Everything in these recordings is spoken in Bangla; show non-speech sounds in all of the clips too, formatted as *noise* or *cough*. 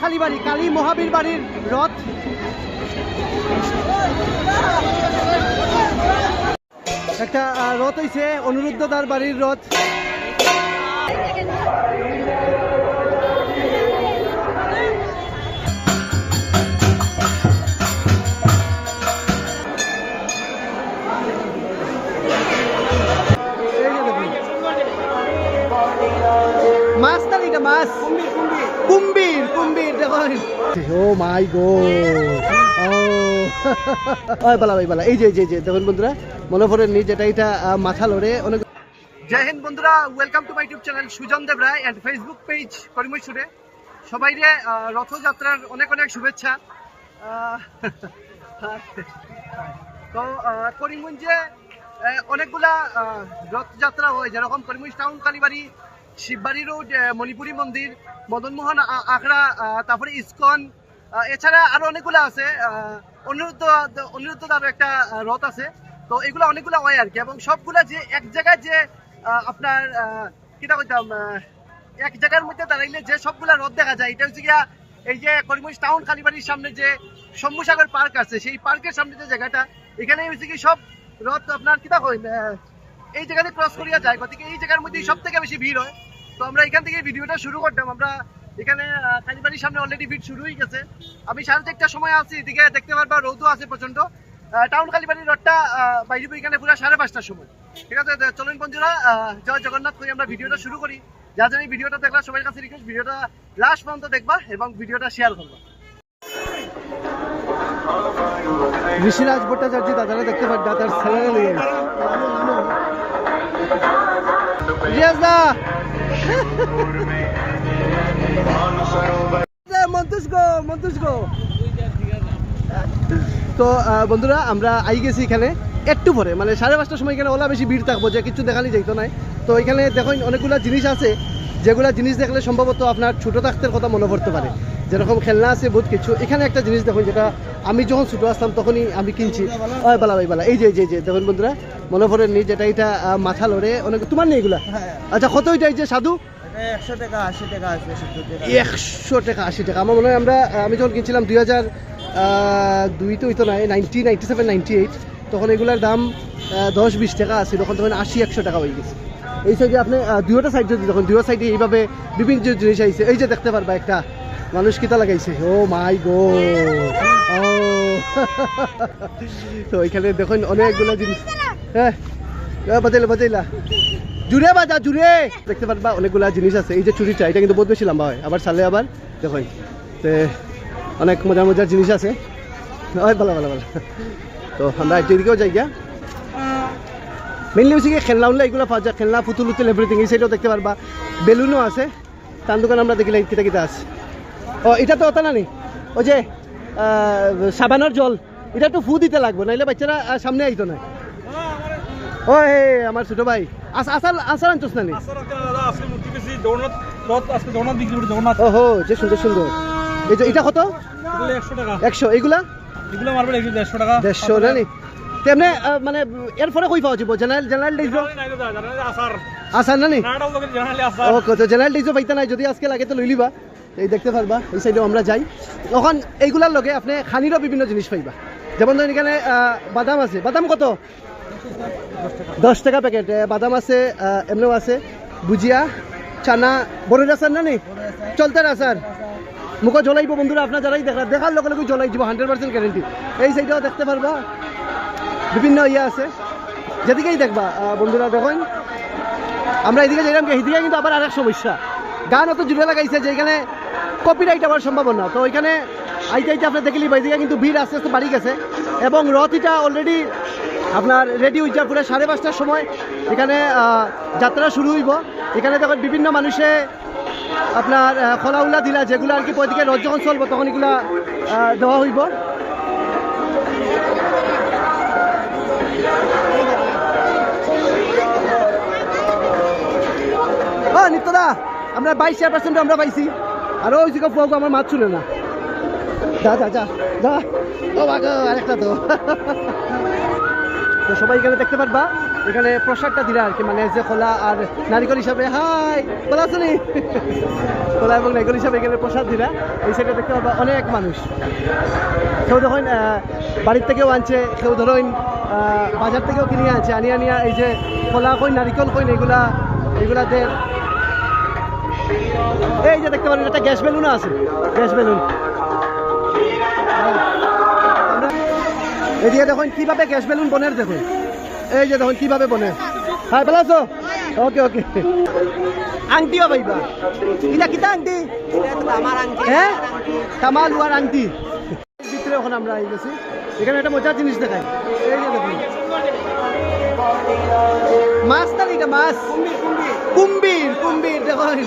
কালীবাড়ি কালী মহাবীর বাড়ির রথ। একটা রথ হইছে অনুরুদ্ধদার বাড়ির রথ। মাছ না এটা মাছ? কুম্বির কুম্বির দেখুন। ও মাই গো। ও। বালা ভাই বালা এই যে যে যে দেখুন বন্ধুরা পড়েন নি এটা আহ, মাথা লড়ে অনেক জয় হিন্দ বন্ধুরা welcome to my YouTube channel Sujan Deb Roy and Facebook page করিমই সুরে সবাইরে রথযাত্রার অনেক অনেক শুভেচ্ছা। তো করিমগঞ্জে অনেকগুলা রথযাত্রা হয় যেরকম করিমগঞ্জ টাউন কালীবাড়ি শিববাড়ি রোড মণিপুরি মন্দির মদনমোহন আখড়া তারপরে ইসকন এছাড়া আরও অনেকগুলো আছে অনিরুদ্ধ অনিরুদ্ধ তার একটা রথ আছে। তো এগুলো অনেকগুলো হয় আর কি, এবং সবগুলা যে এক জায়গায় যে আপনার কিটা কইতাম এক জায়গার মধ্যে দাঁড়াইলে যে সবগুলা রথ দেখা যায়, এটা হচ্ছে গিয়া এই যে করিমগঞ্জ টাউন কালীবাড়ির সামনে যে শম্ভুসাগর পার্ক আছে, সেই পার্কের সামনে যে জায়গাটা এখানে হচ্ছে কি সব রথ আপনার কিটা হয় এই জায়গাতে ক্রস করিয়া যায়। গতিকে এই জায়গার মধ্যে সব থেকে বেশি ভিড় হয়। তো আমরা এখান থেকে ভিডিওটা শুরু করতাম। আমরা এখানে কালীবাড়ির সামনে অলরেডি ভিড় শুরু হয়ে গেছে। আমি সাড়ে চারটার সময় আছি। এদিকে দেখতে পারবা রোদও আছে প্রচণ্ড আহ, টাউন কালীবাড়ির আহ, বাইরে এখানে পুরো সাড়ে পাঁচটার সময়। ঠিক আছে? চলুন বন্ধুরা জয় জগন্নাথ করে। আমরা ভিডিওটা শুরু করি। যা জানি ভিডিওটা দেখলা সবার কাছে রিকোয়েস্ট ভিডিওটা লাস্ট পর্যন্ত দেখবা এবং ভিডিওটা শেয়ার করবা। ঋষিরাজ ভট্টাচার্য দাদারা দেখতে পার দাদার স্যালারি লিয়ে রিয়াজ দা *laughs* মন্তুষ গো মন্তুষ গো তো বন্ধুরা আমরা আই গেছি এখানে একটু পরে। মানে সাড়ে পাঁচটার সময় এখানে ওলা বেশি ভিড় থাকব যে কিছু দেখানি যাইতো নাই। তো এখানে দেখুন অনেকগুলো জিনিস আছে। যেগুলা জিনিস দেখলে সম্ভবত আপনার ছোট থাকতে কথা মনে পড়তে পারে। যেরকম খেলনা আছে বহুত কিছু। এখানে একটা জিনিস দেখুন যেটা আমি যখন ছোটো আসতাম তখনই আমি কিনছি। ওই বালা ভাই বালা এই যে এই যে দেখুন বন্ধুরা মনে পড়ে নি যেটা এটা মাথা লড়ে অনেক তোমার নেই এগুলা? আচ্ছা কত এটা যে সাধু? একশো টাকা আশি টাকা আমার মনে হয় আমরা আমি যখন কিনছিলাম দুই হাজার দুই তো হইতো নাই ninety ninety seven ninety eight তখন এগুলার দাম দশ বিশ টাকা আছে তখন তখন আশি একশো টাকা হয়ে গেছে। এই সাইডে আপনি দুয়োটা সাইড যদি দেখুন দুটো সাইডে এইভাবে বিভিন্ন যে জিনিস আইছে। এই যে দেখতে পারবা একটা মানুষ কিতা লাগাইছে? ও মাই গো! *laughs* তো এখানে দেখুন অনেকগুলো জিনিস। হ্যাঁ হ্যাঁ, বাজাইলা বাজাইলা। জুড়ে বাজা, জুড়ে। দেখতে পারবা, অনেকগুলা জিনিস আছে। এই যে চুরিটা এটা কিন্তু বহুত বেশি লম্বা হয়। আবার চালে আবার দেখুন, তে অনেক মজার মজার জিনিস আছে। ভালো ভালো ভালো। তো আমরা এদিকেও যাই গিয়া। মেনলি হচ্ছে কি খেলনা উনলে এগুলো পাওয়া যায় খেলনা, পুতুল উতুল এভরিথিং এই সাইডেও দেখতে পারবা। বেলুনও আছে। তার দোকান আমরা দেখিলে কিতা কিতা আছে। ও, এটা তো ওটা না নি ওই যে সাবানের জল। এটা একটু ফু দিতে লাগবে, নাইলে বাচ্চারা সামনে আইতো না। ও হে আমার ছোট ভাই। আস- আসার আসার আনছোস না ওহো যে সুন্দর সুন্দর। এই যে এটা কত? একশো এইগুলা? দেড়শো তেমনি মানে এর কই পাওয়া যাব? জেনারেল জেনারেল ডিজ আসার। না নি? ও কত জেনারেল ডিজও পাইতা নাই যদি আজকে লাগে তো লই এই দেখতে পারবা এই সাইডেও আমরা যাই। তখন এইগুলার লগে আপনি খানিরও বিভিন্ন জিনিস পাইবা। যেমন ধরেন এখানে আহ, বাদাম আছে। বাদাম কত? দশ টাকা প্যাকেট বাদাম আছে এমনিও আছে, ভুজিয়া, চানা বড় আচার না নি? চলতে আচার মুখে জ্বলাইব বন্ধুরা, আপনার যারাই দেখা দেখার লগে লগে জ্বলাই দিব হান্ড্রেড পার্সেন্ট গ্যারেন্টি এই সাইডেও দেখতে পারবা। বিভিন্ন ইয়ে আছে। যেদিকেই দেখবা বন্ধুরা, দেখুন। আমরা এদিকে যাইলাম কি, এদিকে কিন্তু আবার আরেক সমস্যা। গান অত জুড়ে লাগাইছে যে এখানে কপিরাইট আবার সম্ভাবনা। তো এখানে আইতে আইতে আপনার দেখলি এদিকে কিন্তু ভিড় আস্তে আস্তে বাড়ি গেছে। এবং রথ এটা অলরেডি আপনার রেডি হইছে পুরো সাড়ে পাঁচটার সময় এখানে যাত্রা শুরু হইব। এখানে দেখুন বিভিন্ন মানুষে আপনার খোলা উল্লা দিলা, যেগুলো আর কি ওইদিকে রথ যখন চলবো তখন এগুলা দেওয়া হইব। নিত্যদা, আমরা বাইশ চার পার্সেন্ট আমরা পাইছি। আর ওই দিকে ফুয়াগো আমার মাছ শুনে না। যা যা যা যা। ও আরেকটা তো। তো সবাই এখানে দেখতে পারবা এখানে প্রসাদটা দিলা আর কি মানে যে খোলা আর নারিকল হিসাবে হাই খোলা আছে খোলা এবং নারিকল হিসাবে এখানে প্রসাদ দিলা এই সাইডে দেখতে পারবা অনেক মানুষ। কেউ আহ, বাড়ির থেকেও আনছে কেউ ধরুন বাজার থেকেও কিনে আনছে আনিয়া আনিয়া এই যে খোলা কইন নারিকল কইন এগুলা এগুলাতে এই যে দেখতে পারেন একটা গ্যাস বেলুনও আছে গ্যাস বেলুন। এদিকে দেখুন কীভাবে গ্যাস বেলুন বনের দেখুন। এই যে দেখুন কীভাবে বনে। হ্যাঁ ভালো আছো ওকে ওকে আংটিও পাইবা আংটি আমার আংটি? হ্যাঁ তামা লোয়ার আংটি। ভিতরে এখন আমরা আই গেছি। এখানে একটা মজার জিনিস দেখাই। এই যে দেখুন। মাছ না এটা মাছ? কুম্বির কুম্বির দেখুন।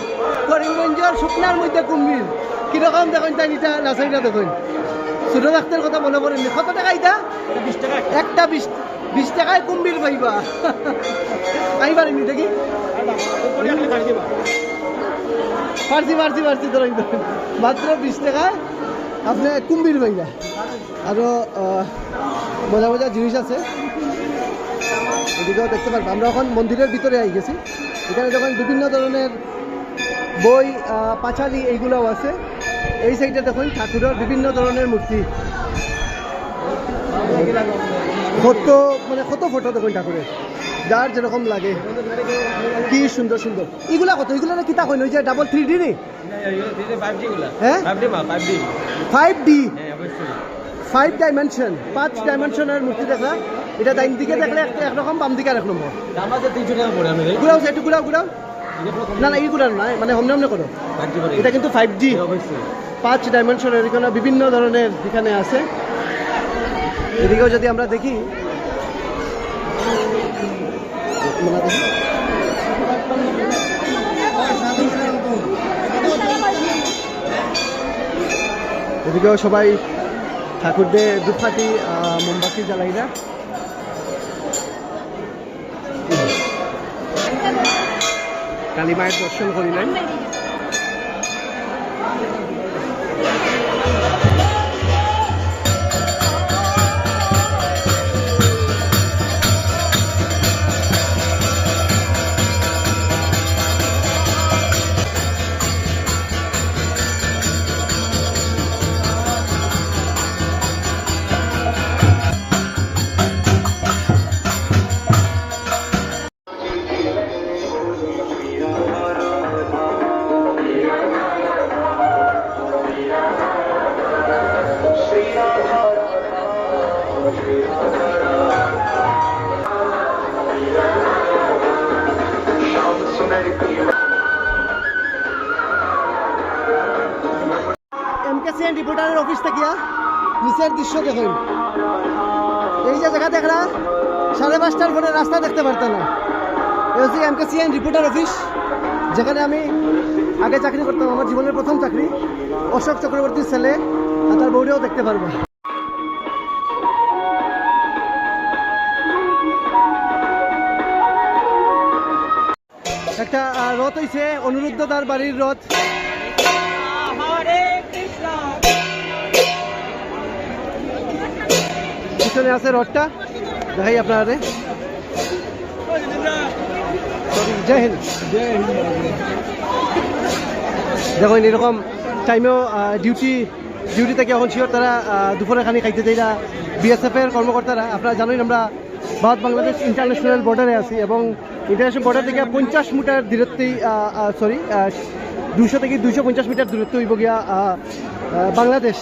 করিমগঞ্জের শুকনার মধ্যে কুম্বির কীরকম দেখুন তাই এটা নাচাইটা দেখুন। ছোট ডাক্তার কথা মনে পড়েনি কত টাকা এটা? বিশ টাকা একটা বিশ বিশ টাকায় কুম্বির পাইবা। আমি পারিনি দেখি। পারছি পারছি পারছি, ধরেন মাত্র বিশ টাকায় আপনি কুম্বির পাইবা। আরও মজা মজা জিনিস আছে। এদিকেও দেখতে পারব। আমরা এখন মন্দিরের ভিতরে আই গেছি। এখানে যখন বিভিন্ন ধরনের বই পাঁচালি এইগুলোও আছে। এই সাইডে দেখুন ঠাকুরের বিভিন্ন ধরনের মূর্তি। কত মানে কত ফটো দেখুন ঠাকুরের। যার যেরকম লাগে। কি সুন্দর সুন্দর। এগুলা কত? এগুলো না কিতা ওই যে ডাবল থ্রি ডি রে? হ্যাঁ? ফাইভ ডি ফাইভ ডাইমেনশন পাঁচ ডাইমেনশনের মূর্তি দেখা। এটা ডাইন দিকে দেখলে একরকম বাম দিকে আর এক নম্বর ঘুরাও একটু ঘুরাও ঘুরাও। না না এই ঘুরানো না মানে হমনে হমনে করো। এটা কিন্তু ফাইভ জি পাঁচ ডাইমেনশনের এখানে বিভিন্ন ধরনের এখানে আছে। এদিকেও যদি আমরা দেখি। এদিকেও সবাই ঠাকুরদের দুপাটি মোমবাতি জ্বালাইরা। কালী মায়ের দর্শন করিলেন। এমকেসিএন রিপোর্টারের অফিস থেকে নিচের দৃশ্য দেখুন এই যে জায়গা দেখরা সাড়ে পাঁচটার পরে রাস্তা দেখতে পারতাম না। এই হচ্ছে এমকেসিএন রিপোর্টার অফিস, যেখানে আমি আগে চাকরি করতাম, আমার জীবনের প্রথম চাকরি। অশোক চক্রবর্তীর ছেলে তার বউরেও দেখতে পারব। একটা রথ হয়েছে অনুরুদ্ধ তার বাড়ির রথ। পিছনে আছে রথটা দেখাই আপনারা জয় হিন্দ। দেখুন, এরকম টাইমেও ডিউটি ডিউটি থেকে এখন শিওর তারা দুপুরে খানি খাইতে চাইরা বিএসএফের কর্মকর্তারা, আপনারা জানেন আমরা ভারত বাংলাদেশ ইন্টারন্যাশনাল বর্ডারে আছি এবং ইন্টারন্যাশনাল বর্ডার থেকে পঞ্চাশ মিটার দূরত্বেই সরি দুশো থেকে দুশো পঞ্চাশ মিটার দূরত্ব হইব গিয়া বাংলাদেশ।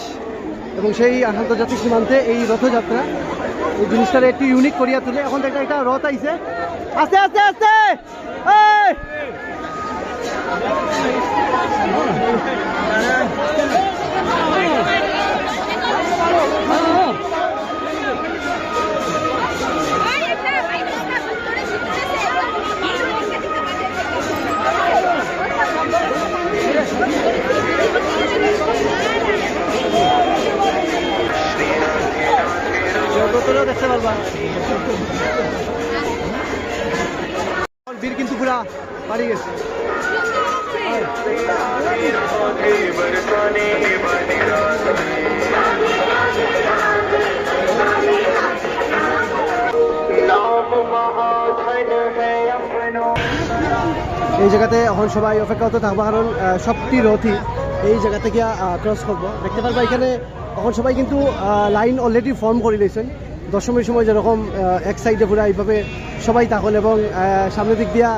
এবং সেই আন্তর্জাতিক সীমান্তে এই রথযাত্রা, এই জিনিসটার একটু ইউনিক করিয়া তুলে। এখন একটা একটা রথ আইছে। আস্তে আস্তে আস্তে! এই! বীর কিন্তু পুরা বাড়ি গেছে। এই জায়গাতে এখন সবাই অপেক্ষা অপেক্ষারত থাকব, কারণ সবটি রথি এই জায়গা থেকে ক্রস করব। দেখতে পারব এখানে এখন সবাই কিন্তু লাইন অলরেডি ফর্ম করে দিয়েছেন দশমীর সময় যেরকম এক সাইডে পুরা এইভাবে সবাই থাকল এবং সামনের দিক দিয়া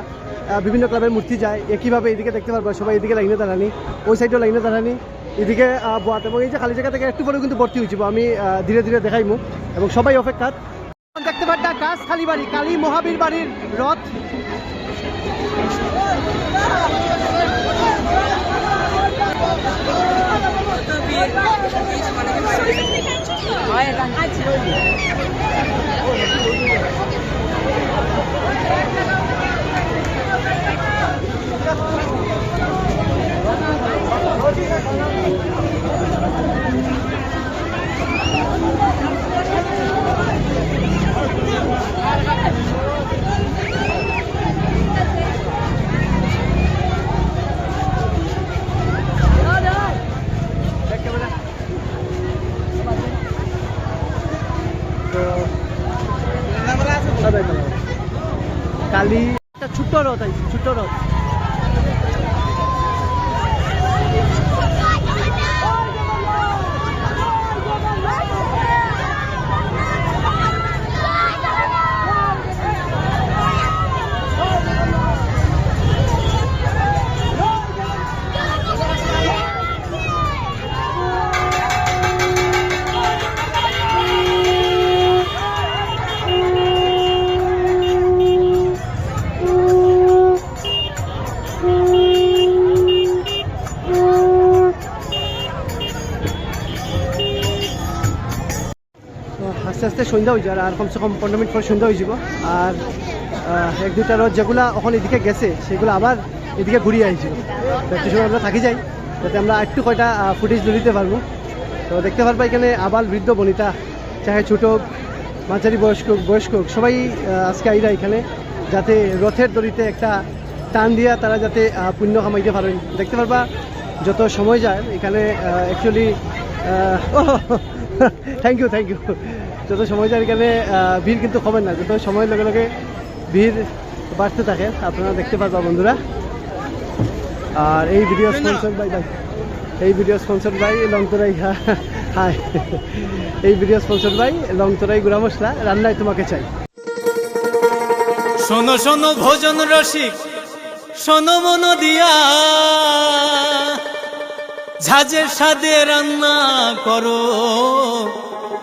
বিভিন্ন ক্লাবের মূর্তি যায় একইভাবে এদিকে দেখতে পারবা সবাই এদিকে লাইনে দাঁড়ানি ওই সাইডেও লাইনে দাঁড়ানি এদিকে বোয়াত এবং এই যে খালি জায়গা থেকে একটু পরেও কিন্তু ভর্তি হয়েছিল আমি ধীরে ধীরে দেখাইমু এবং সবাই অপেক্ষাত দেখতে পারটা গাছ খালি বাড়ি কালী মহাবীর বাড়ির রথ রথ সন্ধ্যা হয়ে যায় আর কমসে কম পনেরো মিনিট পরে সন্ধ্যা হয়ে যাব। আর এক দুটা রথ যেগুলা এখন এদিকে গেছে, সেগুলো আবার এদিকে ঘুরিয়ে আইছিল তো একটু সময় আমরা থাকি যাই, যাতে আমরা একটু কয়টা ফুটেজ তুলিতে পারব। তো দেখতে পারবা এখানে আবার বৃদ্ধ বনিতা, চাহে ছোট, মাঝারি বয়স্ক বয়স্ক সবাই আজকে আইরা এখানে, যাতে রথের দড়িতে একটা টান দিয়া তারা যাতে পুণ্য কামাইতে পারেন। দেখতে পারবা যত সময় যায়, এখানে actually thank you thank you যত সময় যায় এখানে ভিড় কিন্তু কমে না। যত সময়ের লগে লগে ভিড় বাড়তে থাকে আপনারা দেখতে পারবা বন্ধুরা। আর এই ভিডিও স্পন্সর বাই বাই এই ভিডিও স্পন্সর বাই লংতরাই হাই। এই ভিডিও স্পন্সর বাই লংতরাই গুড়া মশলা রান্নায় তোমাকে চাই। শোনো শোনো ভোজন রসিক শোনো মন দিয়া। ঝাঁঝের সাদে রান্না করো।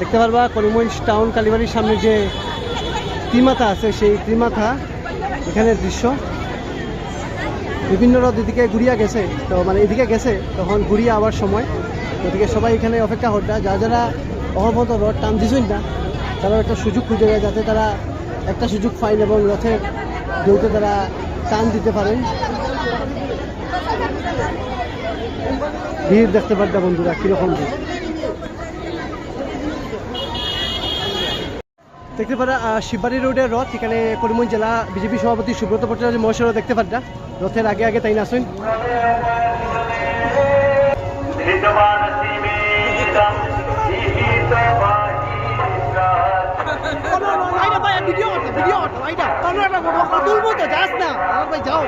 দেখতে পারবা, করিমগঞ্জ টাউন কালীবাড়ির সামনে যে ত্রিমাথা আছে, সেই ত্রিমাথা এখানের দৃশ্য। বিভিন্ন রথ এদিকে ঘুরিয়া গেছে, তো মানে এদিকে গেছে, তখন ঘুরিয়ে আবার সময়। গতিকে সবাই এখানে অপেক্ষা করটা যা যারা অহমত রথ টান দিছই না তারা একটা সুযোগ খুঁজে যায় যাতে তারা একটা সুযোগ পাইন এবং রথের দৌড়তে তারা টান দিতে পারেন। ভিড় দেখতে পারতা বন্ধুরা, কীরকম ভিড়? দেখতে পারা শিববাড়ি রোডের রথ এখানে করিমগঞ্জ জেলা বিজেপি সভাপতি সুব্রত ভট্টাচার্য মহাশয় দেখতে পারতা রথের আগে আগে তাই না আসুন যাও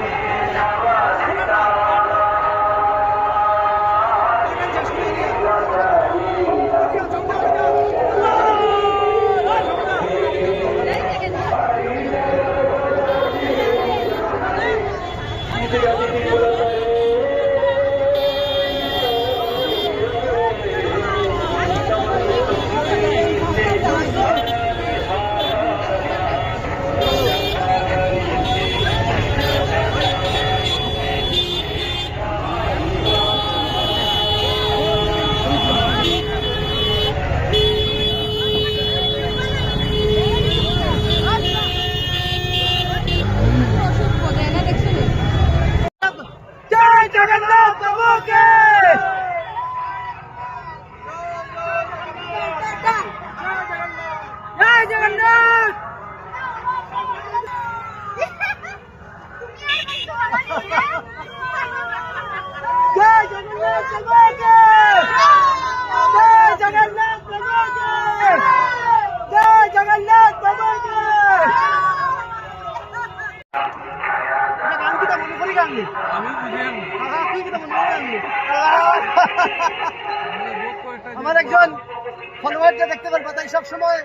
আমার একজন ফলোয়ার যে দেখতে পারবা তাই সব সময়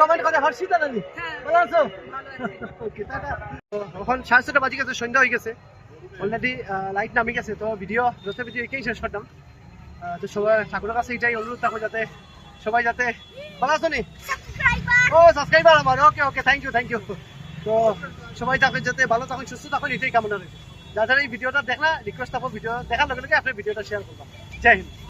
কমেন্ট করে হর্ষিতা নানি। ভালো আছো? এখন সাড়ে ছটা বাজে গেছে সন্ধ্যা হয়ে গেছে। অলরেডি লাইট নামি গেছে তো ভিডিও যত ভিডিও একেই শেষ করলাম তো সবাই ঠাকুরের কাছে এটাই অনুরোধ থাকো যাতে সবাই যাতে ভালো আছো নি? ও সাবস্ক্রাইবার আমার okay okay thank you thank you তো সবাই থাকুন যাতে ভালো থাকুন সুস্থ থাকুন এটাই কামনা রয়েছে যাদের এই ভিডিওটা দেখলা রিকোয়েস্ট থাকো ভিডিও দেখার লগে লগে আপনার ভিডিওটা শেয়ার করবা। জয় হিন্দ।